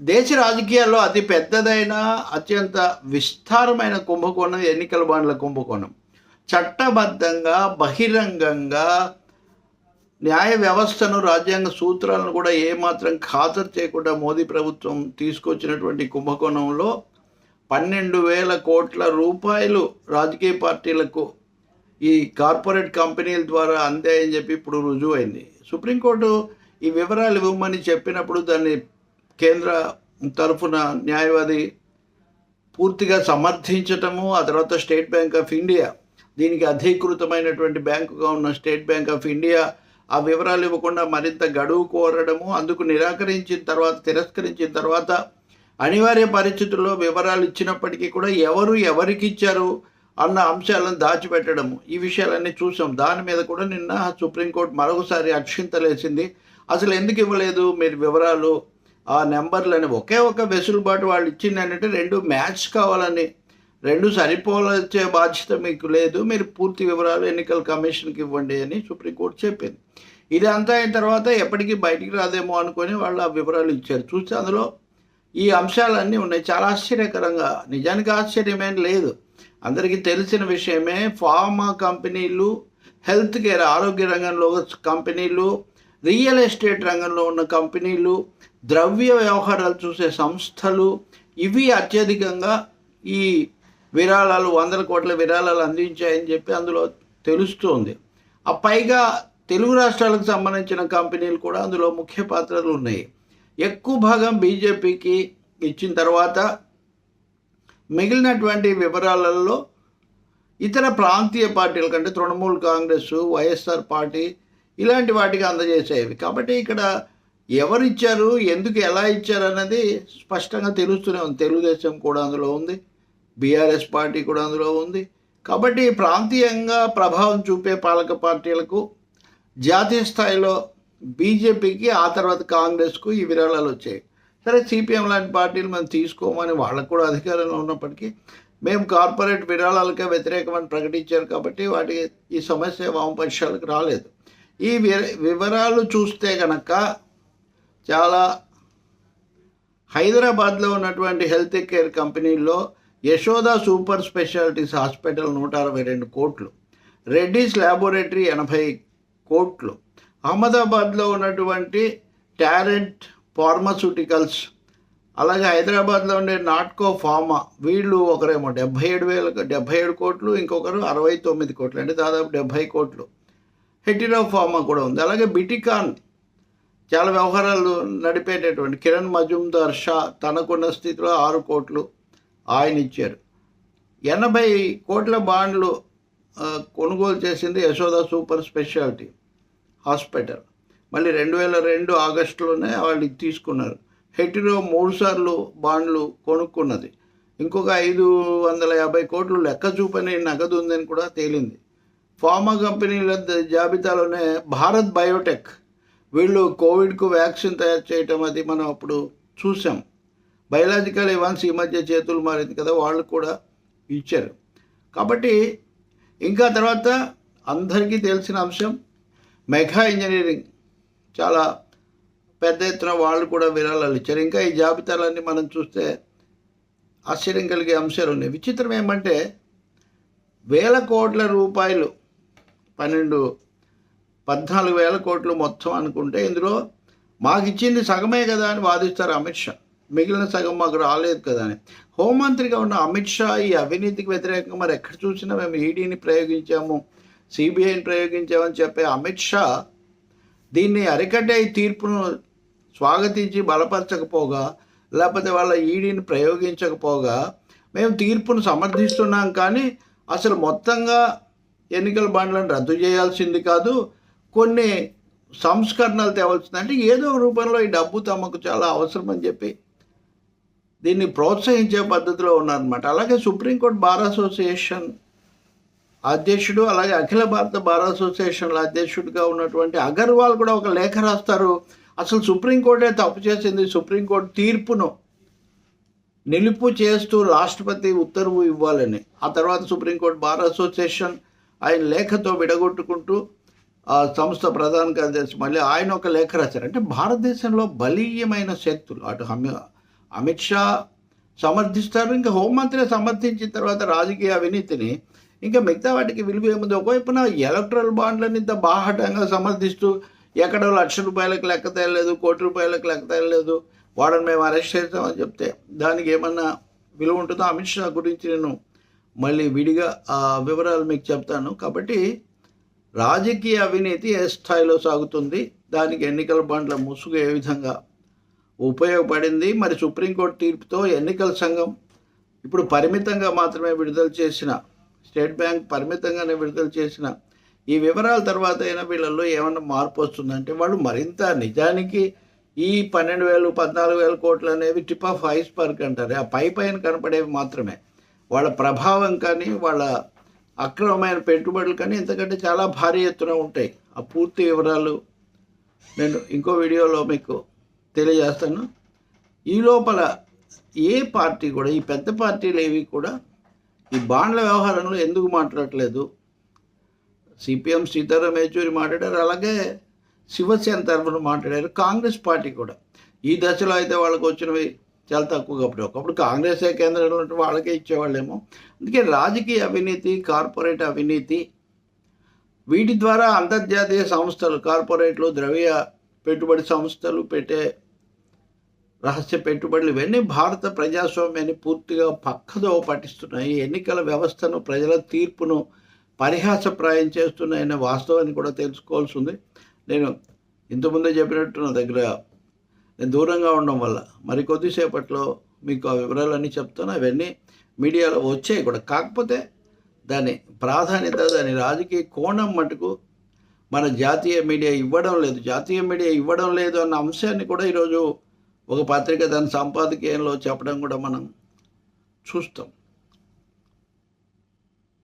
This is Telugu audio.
దేశ రాజకీయాల్లో అతి పెద్దదైన అత్యంత విస్తారమైన కుంభకోణం ఎన్నికల బాండ్ల కుంభకోణం. చట్టబద్ధంగా బహిరంగంగా న్యాయ వ్యవస్థను రాజ్యాంగ సూత్రాలను కూడా ఏమాత్రం ఖాతరు చేయకుండా మోదీ ప్రభుత్వం తీసుకొచ్చినటువంటి కుంభకోణంలో పన్నెండు వేల కోట్ల రూపాయలు రాజకీయ పార్టీలకు ఈ కార్పొరేట్ కంపెనీల ద్వారా అందాయని చెప్పి ఇప్పుడు రుజువైంది. సుప్రీంకోర్టు ఈ వివరాలు ఇవ్వమని చెప్పినప్పుడు దాన్ని కేంద్ర తరఫున న్యాయవాది పూర్తిగా సమర్థించటము ఆ తర్వాత స్టేట్ బ్యాంక్ ఆఫ్ ఇండియా దీనికి అధీకృతమైనటువంటి బ్యాంకుగా ఉన్న స్టేట్ బ్యాంక్ ఆఫ్ ఇండియా ఆ వివరాలు ఇవ్వకుండా మరింత గడువు కోరడము అందుకు నిరాకరించిన తర్వాత తిరస్కరించిన తర్వాత అనివార్య పరిస్థితుల్లో వివరాలు ఇచ్చినప్పటికీ కూడా ఎవరు ఎవరికి ఇచ్చారు అన్న అంశాలను దాచిపెట్టడము ఈ విషయాలన్నీ చూసాం. దాని మీద కూడా నిన్న సుప్రీంకోర్టు మరొకసారి అక్షింతలేసింది. అసలు ఎందుకు ఇవ్వలేదు మీరు వివరాలు? ఆ నెంబర్లని ఒకే ఒక వెసులుబాటు వాళ్ళు ఇచ్చిందంటే రెండు మ్యాచ్ కావాలని రెండు సరిపోలచ్చే బాధ్యత మీకు లేదు మీరు పూర్తి వివరాలు ఎన్నికల కమిషన్కి ఇవ్వండి అని సుప్రీంకోర్టు చెప్పింది. ఇది అంతా అయిన తర్వాత ఎప్పటికీ బయటికి రాదేమో అనుకొని వాళ్ళు ఆ వివరాలు ఇచ్చారు. చూస్తే అందులో ఈ అంశాలన్నీ ఉన్నాయి. చాలా ఆశ్చర్యకరంగా నిజానికి ఆశ్చర్యమేం లేదు. అందరికీ తెలిసిన విషయమే ఫార్మా కంపెనీలు హెల్త్ కేర్ ఆరోగ్య రంగంలో కంపెనీలు రియల్ ఎస్టేట్ రంగంలో ఉన్న కంపెనీలు ద్రవ్య వ్యవహారాలు చూసే సంస్థలు ఇవి అత్యధికంగా ఈ విరాళాలు వందల కోట్ల విరాళాలు అందించాయని చెప్పి అందులో తెలుస్తోంది. ఆ పైగా తెలుగు రాష్ట్రాలకు సంబంధించిన కంపెనీలు కూడా అందులో ముఖ్య పాత్రలు ఉన్నాయి. ఎక్కువ భాగం బీజేపీకి ఇచ్చిన తర్వాత మిగిలినటువంటి వివరాలలో ఇతర ప్రాంతీయ పార్టీల కంటే తృణమూల్ కాంగ్రెస్ వైఎస్ఆర్ పార్టీ ఇలాంటి వాటికి అందజేసేవి. కాబట్టి ఇక్కడ ఎవరు ఇచ్చారు ఎందుకు ఎలా ఇచ్చారు అన్నది స్పష్టంగా తెలుస్తూనే ఉంది. తెలుగుదేశం కూడా అందులో ఉంది బీఆర్ఎస్ పార్టీ కూడా అందులో ఉంది. కాబట్టి ప్రాంతీయంగా ప్రభావం చూపే పాలక పార్టీలకు జాతీయ స్థాయిలో బీజేపీకి ఆ తర్వాత కాంగ్రెస్కు ఈ విరాళాలు వచ్చాయి. సరే సిపిఎం లాంటి పార్టీలు మనం తీసుకోమని వాళ్ళకు కూడా అధికారంలో ఉన్నప్పటికీ మేము కార్పొరేట్ విరాళాలకే వ్యతిరేకమని ప్రకటించారు కాబట్టి వాటి ఈ సమస్య వామపక్షాలకు రాలేదు. ఈ వి- వివరాలు చూస్తే కనుక చాలా హైదరాబాద్లో ఉన్నటువంటి హెల్త్ కేర్ కంపెనీల్లో యశోద సూపర్ స్పెషాలిటీస్ హాస్పిటల్ నూట అరవై రెండు కోట్లు రెడ్డీస్ ల్యాబొరేటరీ ఎనభై కోట్లు అహ్మదాబాద్లో ఉన్నటువంటి టారెంట్ ఫార్మస్యూటికల్స్ అలాగే హైదరాబాద్లో ఉండే నాట్కో ఫార్మా వీళ్ళు ఒకరేమో డెబ్బై ఏడు వేల డెబ్బై ఏడు కోట్లు ఇంకొకరు అరవై తొమ్మిది కోట్లు అంటే దాదాపు డెబ్బై కోట్లు. హెటిరో ఫార్మా కూడా ఉంది. అలాగే బిటికాన్ చాలా వ్యవహారాలు నడిపేటటువంటి కిరణ్ మజుందార్ షా తనకున్న స్థితిలో ఆరు కోట్లు ఆయన ఇచ్చారు. ఎనభై కోట్ల బాండ్లు కొనుగోలు చేసింది యశోద సూపర్ స్పెషాలిటీ హాస్పిటల్. మళ్ళీ రెండు వేల రెండు ఆగస్టులోనే వాళ్ళు తీసుకున్నారు. హెటిరో మూడు సార్లు బాండ్లు కొనుక్కున్నది. ఇంకొక ఐదు వందల యాభై కోట్లు లెక్క చూపని నగదు ఉందని కూడా తేలింది. ఫార్మా కంపెనీల జాబితాలోనే భారత్ బయోటెక్ వీళ్ళు కోవిడ్కు వ్యాక్సిన్ తయారు చేయటం అది మనం అప్పుడు చూసాం. బయలాజికల్ ఇవాన్స్ ఈ మధ్య చేతులు మారింది కదా వాళ్ళు కూడా ఇచ్చారు. కాబట్టి ఇంకా తర్వాత అందరికీ తెలిసిన అంశం మెగా ఇంజనీరింగ్. చాలా పెద్ద ఎత్తున వాళ్ళు కూడా విరాళాలు ఇచ్చారు. ఇంకా ఈ జాబితాలన్నీ మనం చూస్తే ఆశ్చర్యం కలిగే అంశాలు ఉన్నాయి. విచిత్రం ఏమంటే వేల కోట్ల రూపాయలు పన్నెండు పద్నాలుగు వేల కోట్లు మొత్తం అనుకుంటే ఇందులో మాకు ఇచ్చింది సగమే కదా అని వాదిస్తారు అమిత్ షా. మిగిలిన సగం మాకు రాలేదు కదా అని. హోంమంత్రిగా ఉన్న అమిత్ షా ఈ అవినీతికి వ్యతిరేకంగా మరి ఎక్కడ చూసినా మేము ఈడీని ప్రయోగించాము సిబిఐని ప్రయోగించామని చెప్పే అమిత్ షా దీన్ని అరికట్టే తీర్పును స్వాగతించి బలపరచకపోగా లేకపోతే వాళ్ళ ఈడీని ప్రయోగించకపోగా మేము తీర్పును సమర్థిస్తున్నాం కానీ అసలు మొత్తంగా ఎన్నికల బాండ్లను రద్దు చేయాల్సింది కాదు కొన్ని సంస్కరణలు తేవలసింది. అంటే ఏదో ఒక రూపంలో ఈ డబ్బు తమకు చాలా అవసరం అని చెప్పి దీన్ని ప్రోత్సహించే పద్ధతిలో ఉన్నారనమాట అలాగే సుప్రీంకోర్టు బార్ అసోసియేషన్ అధ్యక్షుడు అలాగే అఖిల భారత బార్ అసోసియేషన్ల అధ్యక్షుడిగా ఉన్నటువంటి అగర్వాల్ కూడా ఒక లేఖ రాస్తారు. అసలు సుప్రీంకోర్టే తప్పు చేసింది సుప్రీంకోర్టు తీర్పును నిలుపు చేస్తూ రాష్ట్రపతి ఉత్తర్వు ఇవ్వాలని. ఆ తర్వాత సుప్రీంకోర్టు బార్ అసోసియేషన్ ఆయన లేఖతో విడగొట్టుకుంటూ ఆ సంస్థ ప్రధాన కార్యదర్శి మళ్ళీ ఆయన ఒక లేఖ రాశారు. అంటే భారతదేశంలో బలీయమైన శక్తులు అటు అమిత్ షా సమర్థిస్తారు ఇంకా హోంమంత్రి సమర్థించిన తర్వాత రాజకీయ అవినీతిని ఇంకా మిగతా వాటికి విలువ ఏముంది? ఒకవైపున ఎలక్ట్రల్ బాండ్లని ఇంత బాహటంగా సమర్థిస్తూ ఎక్కడో లక్ష రూపాయలకు లెక్క తేయలేదు కోటి రూపాయలకు లెక్క తేయలేదు వాడని మేము అరెస్ట్ చేస్తామని చెప్తే దానికి ఏమన్నా విలువ ఉంటుందో? అమిత్ షా గురించి నేను మళ్ళీ విడిగా ఆ వివరాలు మీకు చెప్తాను. కాబట్టి రాజకీయ అవినీతి ఏ స్థాయిలో సాగుతుంది? దానికి ఎన్నికల బాండ్ల ముసుగు ఏ విధంగా ఉపయోగపడింది? మరి సుప్రీంకోర్టు తీర్పుతో ఎన్నికల సంఘం ఇప్పుడు పరిమితంగా మాత్రమే విడుదల చేసిన స్టేట్ బ్యాంక్ పరిమితంగానే విడుదల చేసిన ఈ వివరాల తర్వాత అయినా వీళ్ళల్లో ఏమన్నా మార్పు వస్తుందంటే వాళ్ళు మరింత నిజానికి ఈ పన్నెండు వేలు పద్నాలుగు వేల కోట్లు అనేవి టిప్ ఆఫ్ ఐస్బర్గ్ అంటారు. ఆ పై పైన కనపడేవి మాత్రమే. వాళ్ళ ప్రభావం కానీ వాళ్ళ అక్రమమైన పెట్టుబడులు కానీ ఇంతకంటే చాలా భారీ ఎత్తున ఉంటాయి. ఆ పూర్తి వివరాలు నేను ఇంకో వీడియోలో మీకు తెలియజేస్తాను. ఈ లోపల ఏ పార్టీ కూడా ఈ పెద్ద పార్టీలు ఏవి కూడా ఈ బాండ్ల వ్యవహారంలో ఎందుకు మాట్లాడట్లేదు? సిపిఎం సీతారాం యేచూరి మాట్లాడారు అలాగే శివసేన తరఫున మాట్లాడారు కాంగ్రెస్ పార్టీ కూడా. ఈ దశలో అయితే వాళ్ళకు వచ్చినవి చాలా తక్కువగా కాబట్టి ఒకప్పుడు కాంగ్రెస్ కేంద్రంలో వాళ్ళకే ఇచ్చేవాళ్ళేమో. అందుకే రాజకీయ అవినీతి కార్పొరేట్ అవినీతి వీటి ద్వారా అంతర్జాతీయ సంస్థలు కార్పొరేట్లు ద్రవ్య పెట్టుబడి సంస్థలు పెట్టే రహస్య పెట్టుబడులు ఇవన్నీ భారత ప్రజాస్వామ్యాన్ని పూర్తిగా పక్కదో పట్టిస్తున్నాయి. ఎన్నికల వ్యవస్థను ప్రజల తీర్పును పరిహాసప్రాయం చేస్తున్నాయనే వాస్తవాన్ని కూడా తెలుసుకోవాల్సి ఉంది. నేను ఇంతకుముందే చెప్పినట్టు నా దగ్గర నేను దూరంగా ఉండడం వల్ల మరి కొద్దిసేపట్లో మీకు ఆ వివరాలన్నీ చెప్తాను. అవన్నీ మీడియాలో వచ్చాయి కూడా. కాకపోతే దాని ప్రాధాన్యత దాని రాజకీయ కోణం మటుకు మన జాతీయ మీడియా ఇవ్వడం లేదు. జాతీయ మీడియా ఇవ్వడం లేదు అన్న అంశాన్ని కూడా ఈరోజు ఒక పత్రిక దాని సంపాదకీయంలో చెప్పడం కూడా మనం చూస్తాం.